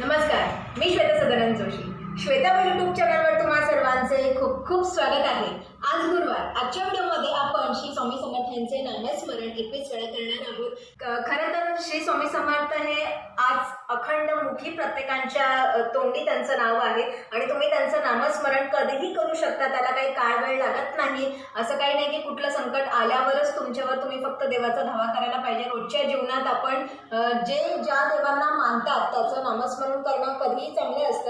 नमस्कार मी श्वेता सदानंद जोशी. श्वेता युट्यूब चॅनलवर सर्वांचे खूप खूप स्वागत आहे. आज गुरुवार. आजच्या व्हिडिओमध्ये आपण श्री स्वामी समर्थ यांचे नामस्मरण एकवीस वेळा करणार आहोत. खरं तर श्री स्वामी समर्थ हे आज अखंड मुखी प्रत्येकांच्या तोंडी त्यांचं नाव आहे. आणि तुम्ही त्यांचं नामस्मरण कधीही करू शकता. त्याला काही काळ वेळ लागत नाही. असं काही नाही की कुठलं संकट आल्यावरच तुमच्यावर तुम्ही फक्त देवाचा धावा करायला पाहिजे. रोजच्या जीवनात आपण जे ज्या देवांना मानतात त्याचं नामस्मरण करणं कधीही चांगलं असतं.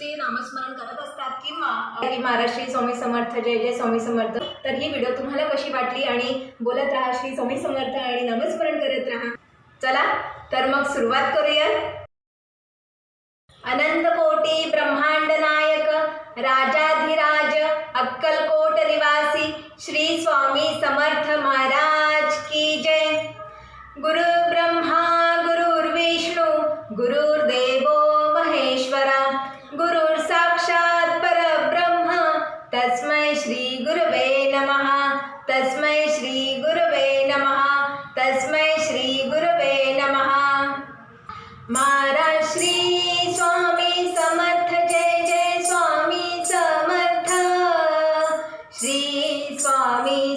कंटिन्युअसली नामस्मरण करत असतात किंवा अ, स्वामी समर्थ जय जय स्वामी समर्थ. तर ही व्हिडिओ तुम्हाला कशी वाटली आणि बोलत राहा श्री स्वामी समर्थ आणि नामस्मरण करत राहा. चला तर मग सुरुवात करूया. अनंत कोटी ब्रह्मांड नायक राजाधिराज अक्कलकोट निवासी श्री स्वामी समर्थ महाराज की जय. गुरु श्री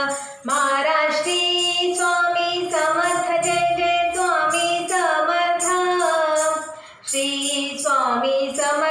स्वामी समर्थ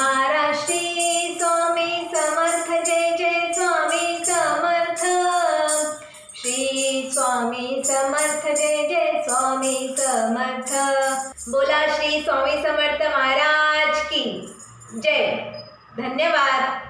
महाराष्ट्री स्वामी समर्थ जय जय स्वामी समर्थ. श्री स्वामी समर्थ जय जय स्वामी समर्थ. बोला श्री स्वामी समर्थ महाराज की जय. धन्यवाद.